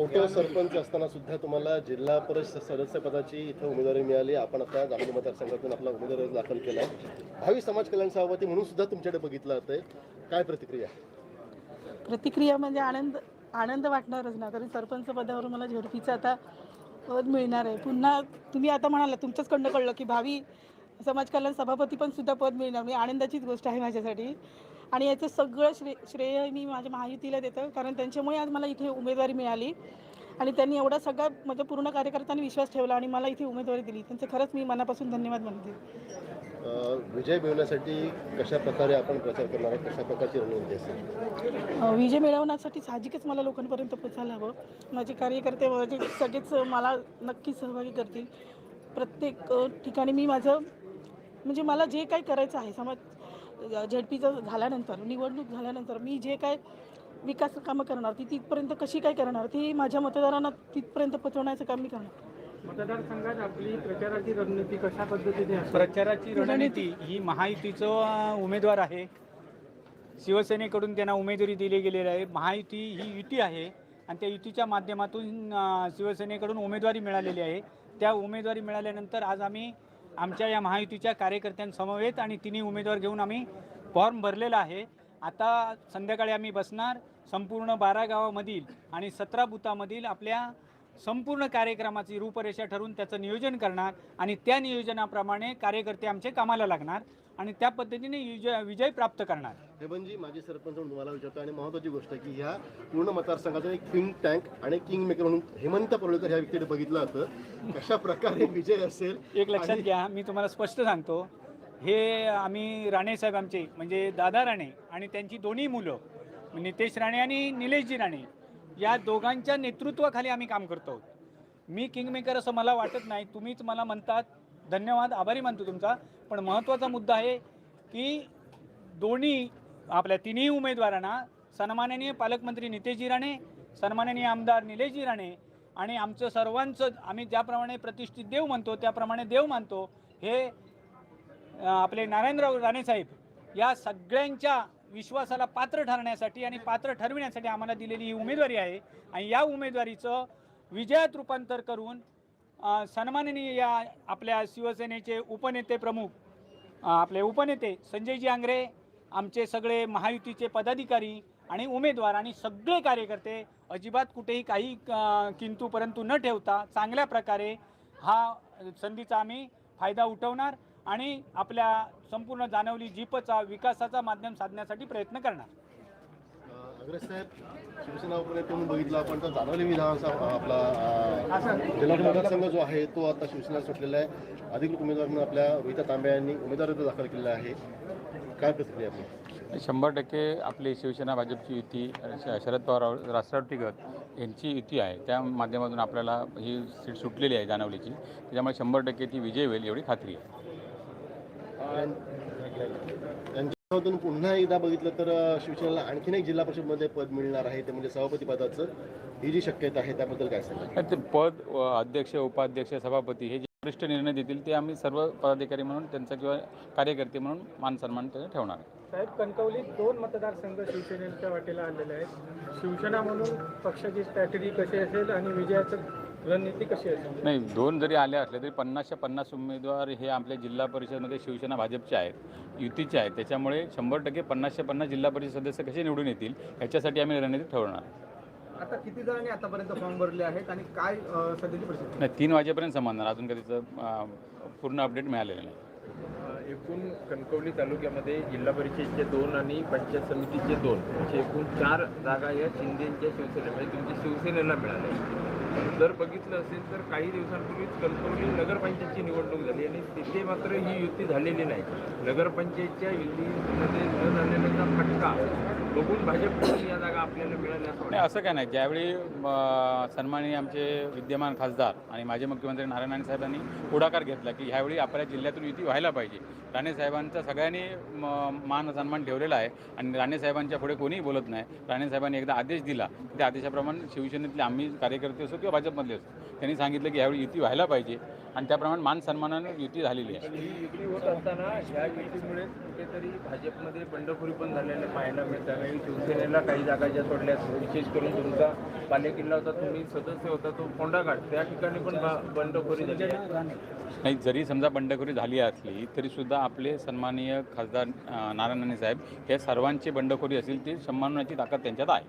Photo sarpanch असताना सुद्धा तुम्हाला जिल्हा परिषद सदस्य पदाची इथं उमेदवारी मिळाली. आपण आता जामोदी मतदारसंघातून आपला उमेदवार दाखल केला भावी समाज कल्याण सभापती म्हणून सुद्धा तुमच्याकडे बघितलं जातंय. काय प्रतिक्रिया? प्रतिक्रिया म्हणजे आनंद आनंद वाटणारच ना. कारण सरपंच पदावर मला झडपीचं आता पद मिळणार आहे. पुन्हा तुम्ही आता म्हणाला तुमच्याचकडनं कळलं की भावी समाज कल्याण सभापती पण सुद्धा पद मिळणार. म्हणजे आनंदाचीच गोष्ट आहे माझ्यासाठी. आणि याचं सगळं श्रे श्रेय मी माझ्या महायुतीला देतं. कारण त्यांच्यामुळे आज मला इथे उमेदवारी मिळाली. आणि त्यांनी एवढा सगळा म्हणजे पूर्ण कार्यकर्त्यांनी विश्वास ठेवला आणि मला इथे उमेदवारी दिली. त्यांचे खरंच मी मनापासून धन्यवाद अं, विजय मिळवण्यासाठी कशा प्रकारे आपण प्रचार करणार कशा प्रकारची रणनीती असेल? विजय मिळवण्यासाठी साहजिकच मला लोकांपर्यंत पोचायला हवं. माझे कार्यकर्ते माझे सगळेच मला नक्की सहभागी करतील. प्रत्येक ठिकाणी मी माझं म्हणजे मला जे काही करायचं आहे समाज झडपीचं झाल्यानंतर निवडणूक झाल्यानंतर मी जे काय विकास कामं करणार ती तिथपर्यंत कशी काय करणार ती माझ्या मतदारांना तिथपर्यंत पोचवण्याचं काम मी करणार. मतदारसंघात आपली प्रचाराची रणनीती कशा पद्धतीने प्रचाराची रणनीती ही महायुतीचं उमेदवार आहे. शिवसेनेकडून त्यांना उमेदवारी दिली गेलेली आहे. महायुती ही युती आहे आणि त्या युतीच्या माध्यमातून शिवसेनेकडून उमेदवारी मिळालेली आहे. त्या उमेदवारी मिळाल्यानंतर आज आम्ही आमच्या या महायुतीच्या कार्यकर्त्यांसमवेत आणि तिन्ही उमेदवार घेऊन आम्ही फॉर्म भरलेला आहे. आता संध्याकाळी आम्ही बसणार संपूर्ण बारा गावामधील आणि सतरा बुथामधील आपल्या संपूर्ण कार्यक्रमाची रूपरेषा ठरवून त्याचं नियोजन करणार आणि त्या नियोजनाप्रमाणे कार्यकर्ते आमचे कामाला लागणार. आणि त्या पद्धतीने विजय विजय प्राप्त करणार. हेमंतजी माजी सरपंच म्हणून तुम्हाला विचारतो आणि महत्वाची गोष्ट आहे की ह्या पूर्ण मतदारसंघाचा एक थिंक टँक आणि किंग मेकर म्हणून हेमंत पडळकर ह्या व्यक्तीने बघितलं जातं कशा प्रकारे विजय असेल? एक लक्षात घ्या मी तुम्हाला स्पष्ट सांगतो. हे आम्ही राणे साहेब आमचे म्हणजे दादा राणे आणि त्यांची दोन्ही मुलं नितेश राणे आणि निलेशजी राणे या दोघांच्या नेतृत्वाखाली आम्ही काम करतो. मी किंगमेकर असं मला वाटत नाही तुम्हीच मला म्हणतात धन्यवाद आभारी मानतो तुमचा. पण महत्त्वाचा मुद्दा आहे की दोन्ही आपल्या तिन्ही उमेदवारांना सन्माननीय पालकमंत्री नितेशजी राणे सन्माननीय आमदार निलेशजी राणे आणि आमचं सर्वांचं आम्ही ज्याप्रमाणे प्रतिष्ठित देव म्हणतो त्याप्रमाणे देव मानतो हे आपले नारायणराव राणेसाहेब या सगळ्यांच्या विश्वासाला पात्र ठरण्यासाठी आणि पात्र ठरविण्यासाठी आम्हाला दिलेली ही उमेदवारी आहे. आणि या उमेदवारीचं विजयात रूपांतर करून सन्माननीय या आपल्या शिवसेनेचे उपनेते प्रमुख आपले उपनेते संजयजी आंग्रे आमचे सगळे महायुतीचे पदाधिकारी आणि उमेदवार आणि सगळे कार्यकर्ते अजिबात कुठेही काही किंतू परंतु न ठेवता चांगल्या प्रकारे हा संधीचा आम्ही फायदा उठवणार आणि आपल्या संपूर्ण जाणवली जीपचा विकासाचा माध्यम साधण्यासाठी प्रयत्न करणार. अग्रज साहेब शिवसेना म्हणून बघितलं आपण तर जाणवली विधानसभा आपला जिल्हा मतदारसंघ जो आहे तो आता शिवसेना सुटलेला आहे. अधिकृत उमेदवार म्हणून आपल्या रोहिता तांबे यांनी उमेदवारी दाखल केलेला आहे. काय प्रतिक्रिया आपली? शंभर टक्के आपली शिवसेना भाजपची युती शरद पवार राष्ट्रवादी गट यांची युती आहे. त्या माध्यमातून आपल्याला ही सीट सुटलेली आहे जाणवलीची. त्याच्यामुळे शंभर टक्के ती विजय होईल एवढी खात्री आहे. पुन्हा एकदा बघितलं तर शिवसेनेला आणखीन एक जिल्हा परिषदमध्ये पद मिळणार आहे ते म्हणजे सभापती पदाचं. ही जी शक्यता आहे त्याबद्दल काय सांगा पद अध्यक्ष उपाध्यक्ष सभापती हे जे वरिष्ठ निर्णय देतील ते आम्ही सर्व पदाधिकारी म्हणून त्यांचा किंवा कार्यकर्ते म्हणून मान सन्मान ठेवणार आहे. साहेब कणकवलीत दोन मतदारसंघ शिवसेनेच्या वाटेला आलेले आहेत. शिवसेना म्हणून पक्षाची स्ट्रॅटेजी कशी असेल आणि विजयाचं रणनीती कशी असेल नाही दोन जरी आले असले तरी पन्नासच्या पन्नास उमेदवार हे आपल्या जिल्हा परिषदमध्ये शिवसेना भाजपचे आहेत युतीचे आहेत. त्याच्यामुळे शंभर टक्के पन्नासच्या पन्नास जिल्हा परिषद सदस्य कसे निवडून येतील ह्याच्यासाठी आम्ही रणनीती ठेवणार आता किती जणांनी आतापर्यंत फॉर्म भरले आहेत आणि काय सध्याची परिस्थिती? नाही तीन वाजेपर्यंत समजणार अजून काही त्याचं अं, पूर्ण अपडेट मिळालेलं नाही. एकूण कणकवली तालुक्यामध्ये जिल्हा परिषदचे दोन आणि पंचायत समितीचे दोन असे एकूण चार जागा या शिंदेच्या शिवसेनेमध्ये तुमच्या शिवसेनेला मिळाल्या. जर बघितलं असेल तर काही दिवसांपूर्वीच कणकवली नगरपंचायतची निवडणूक झाली आणि तिथे मात्र ही युती झालेली नाही. नगरपंचायतच्या युतीमध्ये न झालेल्याचा फटका बघून भाजपकडून या जागा आपल्याला मिळाल्या. नाही असं काय नाही. ज्यावेळी सन्माननीय आमचे विद्यमान खासदार आणि माजी मुख्यमंत्री नारायण राणे साहेबांनी पुढाकार घेतला की ह्यावेळी आपल्या जिल्ह्यातून युती व्हायला पाहिजे. राणे साहेबांचा सगळ्यांनी मान सन्मान ठेवलेला आहे आणि राणे साहेबांच्या पुढे कोणीही बोलत नाही. राणे साहेबांनी एकदा आदेश दिला. त्या आदेशाप्रमाणे शिवसेनेतले आम्ही कार्यकर्ते असो किंवा भाजपमधले असो त्यांनी सांगितलं की यावेळी युती व्हायला पाहिजे. आणि त्याप्रमाणे मान सन्मानाने युती झालेली आहे. युती होत असताना ह्या युतीमुळे कुठेतरी भाजपमध्ये बंडखोरी पण झालेल्या पाहायला मिळतात आणि शिवसेनेला काही जागा ज्या सोडल्या विशेष करून तुमचा बालेकिल्ला होता तुम्ही सदस्य होता तो फोंडाघाट त्या ठिकाणी पण बंडखोरी झाली नाही जरी समजा बंडखोरी झाली असली तरी सुद्धा आपले सन्माननीय खासदार नारायण राणे साहेब हे सर्वांची बंडखोरी असेल ती सन्मानाची ताकद त्यांच्यात आहे.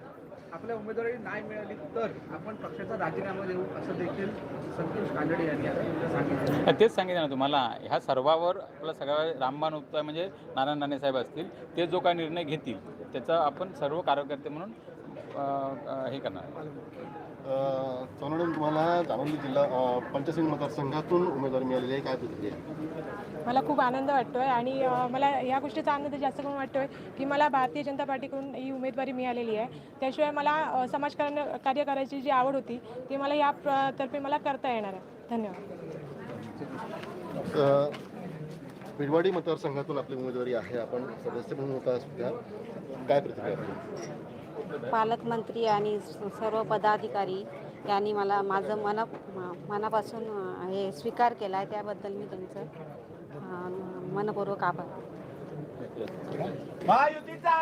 आपल्या उमेदवारी नाही मिळाली तर आपण पक्षाचा राजीनामा देऊ असं देखील संतोष कानडे यांनी सांगितलं. तेच सांगितलं ना तुम्हाला ह्या सर्वावर आपला सगळा रामबाण उत्तर म्हणजे नारायण राणे साहेब असतील ते जो काय निर्णय घेतील त्याचा आपण सर्व कार्यकर्ते म्हणून हे करणार. सोनवणे तुम्हाला जिल्हा पंचसिंग मतदारसंघातून उमेदवारी मिळालेली आहे. काय प्रतिक्रिया? मला खूप आनंद वाटतोय आणि मला या गोष्टीचा आनंद जास्त करून वाटतोय की मला भारतीय जनता पार्टीकडून ही उमेदवारी मिळालेली आहे. त्याशिवाय मला अ, समाजकार्य कार्य करायची जी आवड होती ती मला या तर्फे मला करता येणार आहे. धन्यवाद. अ, पिडवाडी मतदारसंघातून आपली उमेदवारी आहे. आपण सदस्य म्हणून होता सुद्धा. काय प्रतिक्रिया? पालकमंत्री आणि स- सर्व पदाधिकारी यांनी मला माझं मन म- मनापासून हे स्वीकार केला आहे त्याबद्दल मी त्यांचं मनपूर्वक आभार. महायुतीचा!